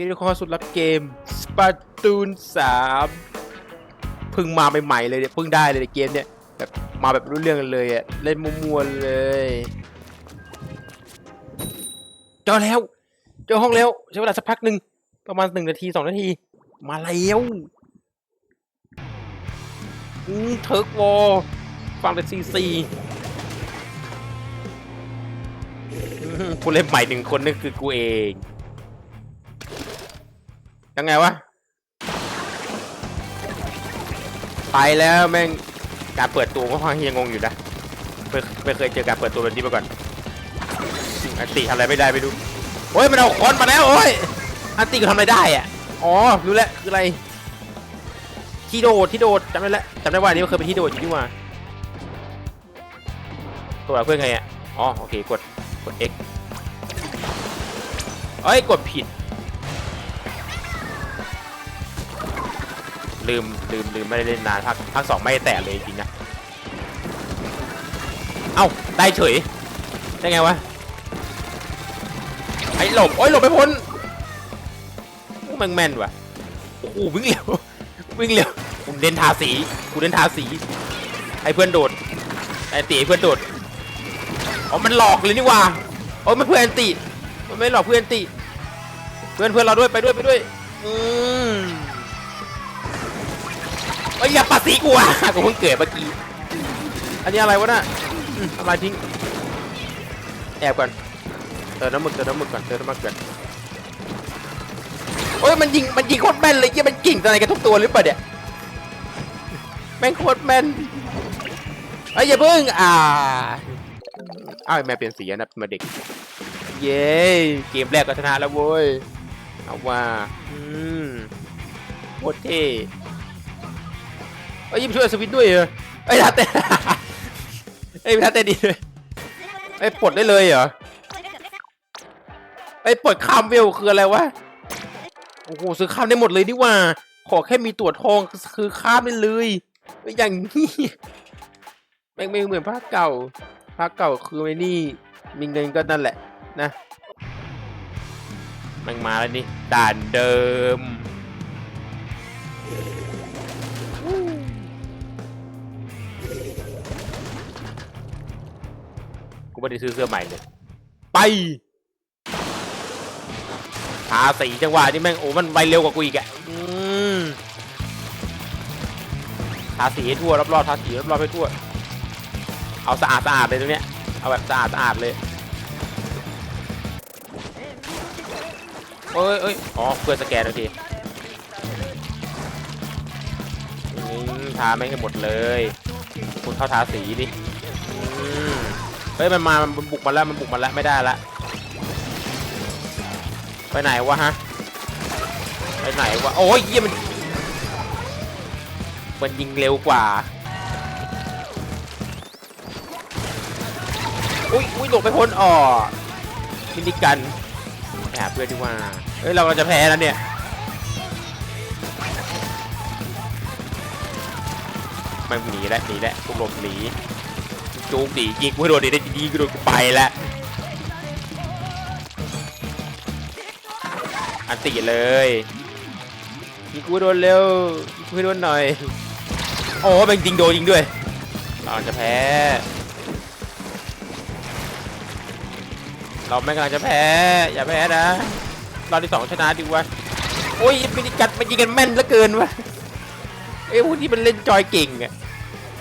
กีฬาคอสุดรักเกมสปาตูนสามเพิ่งมาใหม่ๆเลยเนี่ยเพิ่งได้เลยเกมเนี่ยแบบมาแบบรู้เรื่องเลยอะเล่นมัวๆเลยเจอแล้วเจอห้องแล้วใช้เวลาสักพักหนึ่งประมาณหนึ่งนาทีสองนาที มาแล้วอืมเทิร์กวอลฟังแต่ซีซีผู้เล่นใหม่หนึ่งคนนั่นคือกูเอง ยังไงวะ ไปแล้วแม่งการเปิดตัวก็ค่อนข้างยังงงอยู่นะไม่ไม่เคยเจอการเปิดตัวแบบนี้มาก่อนอันติทำอะไรไม่ได้ไม่รู้โอ้ยมันเอาคอนมาแล้วโอ้ยอันติก็ทำอะไรได้อะอ๋อรู้แล้วคืออะไรที่โดดที่โดดจำได้แล้วจำได้ว่าอันนี้มันเคยเป็นที่โดดอยู่นี่ว่าตัวเพื่อนไงอะอ๋อโอเคกดกด X เอ้ยกดผิด ลืมลืมลืมไม่ได้เล่นนานภาคภาคสองไม่ได้แตะเลยจริงนะเอ้าได้เฉยได้ไงวะไอ้หลบโอ้ยหลบไม่พ้นโอ้แม่งแม่นว่ะโอ้โหวิ่งเร็ววิ่งเร็วกูเน้นทาสีกูเน้นทาสีให้เพื่อนโดดไอ้ตีเพื่อนโดดอ๋อมันหลอกเลยนี่ว่าโอ้ยมันเพื่อนตีมันไม่หลอกเพื่อนตีเพื่อนเพื่อนเราด้วยไปด้วยไปด้วยอื เอ้ยอย่าปัดสีกูอะกูเพิ่งเกิดเมื่อกี้อันนี้อะไรวะน่ะอืมทำลายทิ้งแอบก่อนเติมน้ำมึกเติมน้ำมึกก่อนเติมน้ำมันก่อนโอ้ยมันยิงมันยิงโคตรแม่นเลยเหี้ยมันกิ่งอะไรกันทุกตัวหรือเปล่าเนี่ยแม่งโคตรแม่นเอ้ยอย่าเพิ่งอ่าอ้าวแม่เปลี่ยนสีนะมาเด็ก เย้เกมแรกก็ชนะแล้วเว้ยเอาว่าอืมโคตรเท่ เอ้ยยิมช่วยสวิตช์ด้วยเหรอเอ้ยท่าเต้นเอ้ยท่าเต้นดีเลยเอ้ยปลดได้เลยเหรอเอ้ยปลดข้ามเวลคืออะไรวะโอ้โหซื้อข้ามได้หมดเลยนี่หว่า ขอแค่มีตัวทองคือข้ามได้เลยไม่อย่างนี้แม่งไม่เหมือนภาคเก่าภาคเก่าคือไอ้นี่มีเงินก็นั่นแหละนะแม่งมาแล้วนี่ด่านเดิม กูไม่ได้ซื้อเสื้อใหม่เลยไปทาสีจังหวะนี่แม่งโอ้มันไวเร็วกว่ากูอีกอะทาสีให้ทั่วรอบๆทาสีรอบๆให้ทั่ว เอาสะอาดสะอาดเลยตรงเนี้ยเอาแบบสะอาดสะอาดเลยเอ้ยเอ้ยอ๋อเพื่อสแกนโอเคทาแม่ให้หมดเลยคุณเข้าทาสีดิ เฮ้ยมันมา มันบุกมาแล้ว มันบุกมาแล้ว ไม่ได้ละ ไปไหนวะฮะ ไปไหนวะ โอ้ยเยี่ยมัน มันยิงเร็วกว่า อุ้ยอุ้ยหลบไปพ้นอ่อมินิกันแอบเพื่อนดีกว่า เฮ้ย เราจะแพ้แล้วเนี่ยมันหนีแล้วหนีแล้วกูหลบหนี จูงดียิงกูให้โดนดีได้ดีกูโดนกูไปแล้วอันติเลยยิงกูโดนเร็วยิงกูโดนหน่อยโอ้เป็นจริงโดนยิงด้วยเราจะแพ้ เราไม่กำลังจะแพ้ อย่าแพ้นะเราที่สองชนะดีวะโอ้ยมันยิงกันมันยิงกันแม่นเหลือเกินวะเอ้พวกที่มันเล่นจอยเก่งอะ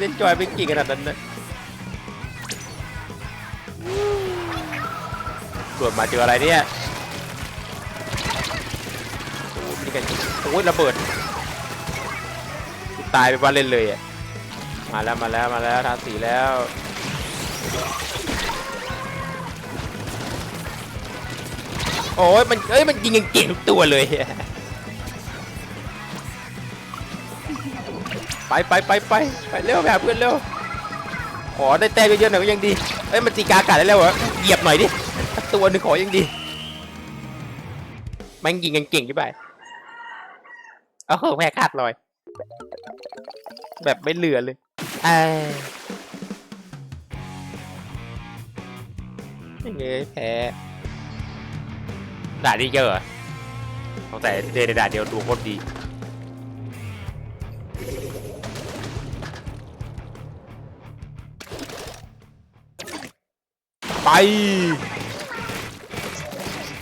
เล่นจอยเป็นเก่งขนาดนั้นนะ ตรวจมาเจออะไรเนี่ยโอ้นี่กันโอ้ยระเบิดตายไปว่าเล่นเลยอะมาแล้วมาแล้วมาแล้วทาสีแล้วโอ้ยมันเอ้ยมันยิงเก่งทุกตัวเลยไปไปไปไปไปเร็วไปหาเพื่อนเร็วขอได้แต้มเยอะๆหน่อยก็ยังดีเอ้ยมันตีกากาศได้แล้วเหรอเหยียบหน่อยดิ สักตัวหนึ่งขอยังดีแมันยิงกันเก่งที่ไปเออแพ้ขาดลอย แบบไม่เหลือเลยเอ้ยยังไงแพ้ด่าดีเยอะเหรอตั้งแต่เดินในด่าเดียวดูโคตรดี ไป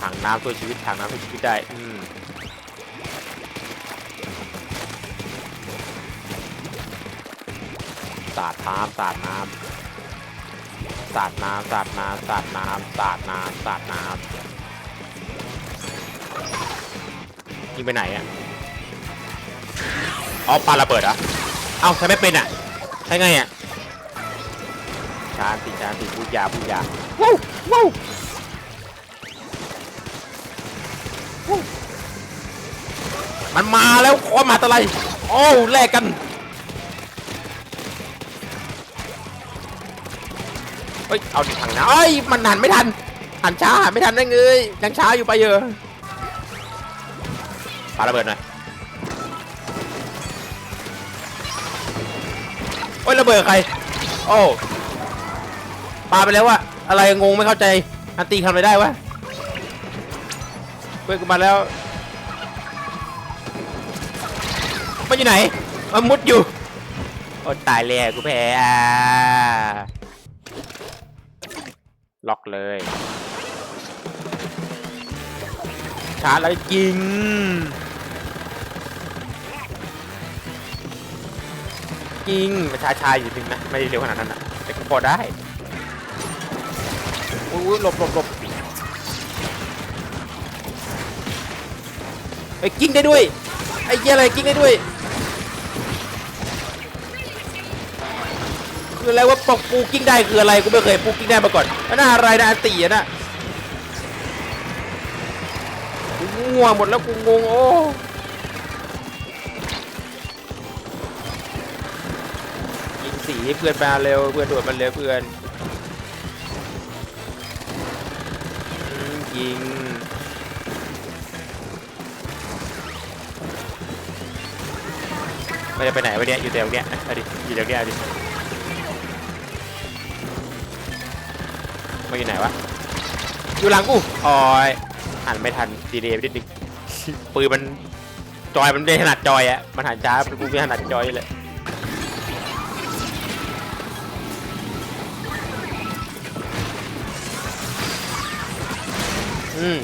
ถังน้ำตัวชีวิตถังน้ำตัวชีวิตได้อืมสาดน้ำสาดน้ำสาดน้ำสาดน้ำสาดน้ำสาดน้ำสาดน้ำยิงไปไหนอะอ๋อปาระเบิดเหรอะเอ้าใช้ไม่เป็นอะใช้ไงอะชาติชาติพูดยาพูดยาวู้วู้วู้ มันมาแล้วความมาอะไรโอ้แลกกันเฮ้ยเอาดิทางนะเอ้ยมันหันไม่ทันหันช้าหันไม่ทันได้เงยยังช้าอยู่ไปเยอะปาระเบิดหน่อยโอ้ยระเบิดใครโอ้ปาไปแล้วอะอะไรงงไม่เข้าใจอันตีทำอะไรได้วะ พื่อนกูมาแล้วมันอยู่ไหนมันมุดอยู่โอ้ตายแล้วกูแพ้อะล็อกเลยชาร์จแล้วยิงยิงมันชาชาอยู่นึงนะไม่ได้เร็วขนาดนั้นนะแต่ก็พอได้อุ้ยหลบหลบหลบ ไอ้กิ้งได้ด้วย ไอ้เหี้ยอะไรกิ้งได้ด้วย คืออะไรว่าปอกปูกิ้งได้คืออะไรกูไม่เคยปูกิ้งได้มาก่อนน่าอะไรนะอันตีอะนะกูง่วงหมดแล้วกูงงโอ้ยิงสีเพื่อนมาเร็วเพื่อนโดดมาเร็วเพื่อนยิง ไม่ได้ไปไหนวะเนี่ยอยู่แต่ตรงเนี้ยเอาดิอยู่ตรงเนี้ยเอาดิมาอยู่ไหนวะอยู่หลังกูอ๋อยหันไม่ทันดีเลยนิดนึงปืนมันจอยมันไม่ถนัดจอยอะมันหันช้าปืนไม่ถนัดจอยเลยอืม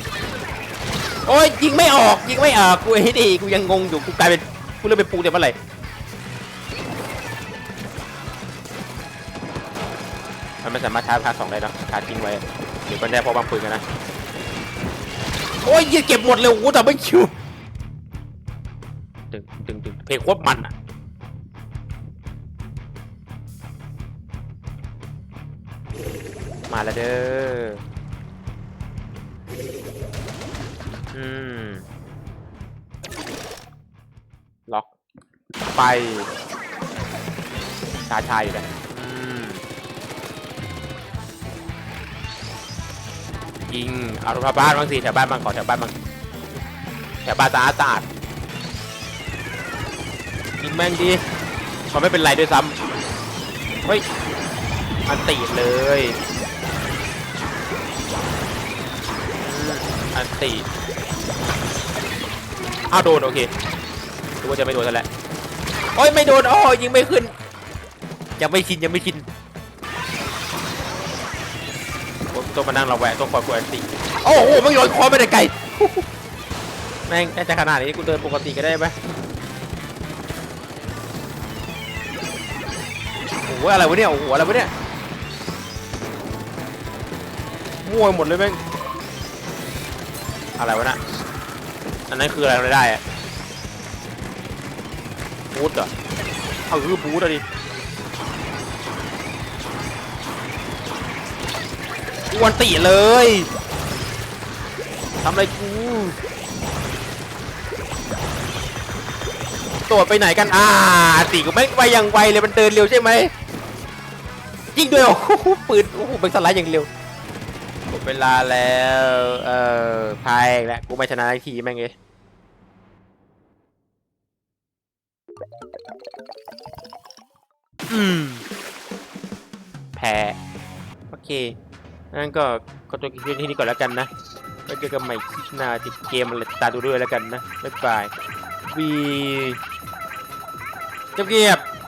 โอ้ยยิงไม่ออกยิงไม่ออกกูไอ้ดีกูยังงงอยู่กูกลายเป็นกูเริ่มเป็นปูเดี๋ยวเมื่อไหร่ มันไม่สามารถชาร์จพาร์ทสองได้เนอะชาร์จทิ้งไว้เดี๋ยวมันได้เพราะบางปืนกันนะโอ้ยยิงเก็บหมดเลยโอ้โหแต่ไม่คิวดึงดึงดึงเพลงโคตรมันอะมาแล้วเด้ออืมล็อกไปชาชายอยู่เลย ยิง เอารถมาบ้านบางสิแถวบ้านบางขอแถวบ้านบางแถวบ้านสะอาดสะอาดยิงแม่งดีมันไม่เป็นไรด้วยซ้ำเฮ้ยมันตีเลยอันตีอ้าวโดนโอเครู้ว่าจะไม่โดนแล้วแหละโอ้ยไม่โดนโอ้ยยิงไม่ขึ้นยังไม่ชินยังไม่ชิน ต้องมานั่งระแวงต้องคอยกดอันตีโอ้โหไม่โดนคอไม่ได้ไกลแม่งน่าจะขนาดนี้กูเดินปกติก็ได้ไหมโอ้โหอะไรวะเนี่ยโอ้โหอะไรวะเนี่ยมั่วไปหมดเลยแม่งอะไรวะน่ะอันนั้นคืออะไรไม่ได้อะบูทเหรอเอาคือบูทอะดิ กวนตีเลยทำอะไรกูตัวไปไหนกันอ่าตีกูไม่งไปอย่างไวเลยมันเดินเร็วใช่ไหมยิงด้วยโอ้โหปืนโอ้โหเป็นสไลด์อย่างเร็วหมดเวลาแล้วเออพายอีกแล้วกูไม่ชนะอีกทีแม่งเลยอืมแพ้โอเค งั้นก็ขอตัวคลิปที่นี่ก่อนแล้วกันนะไปแล้วเจอกันใหม่คลิปหน้าติดเกมอะไรตาดูด้วยแล้วกันนะบ๊ายบายวีเก็บเกียบ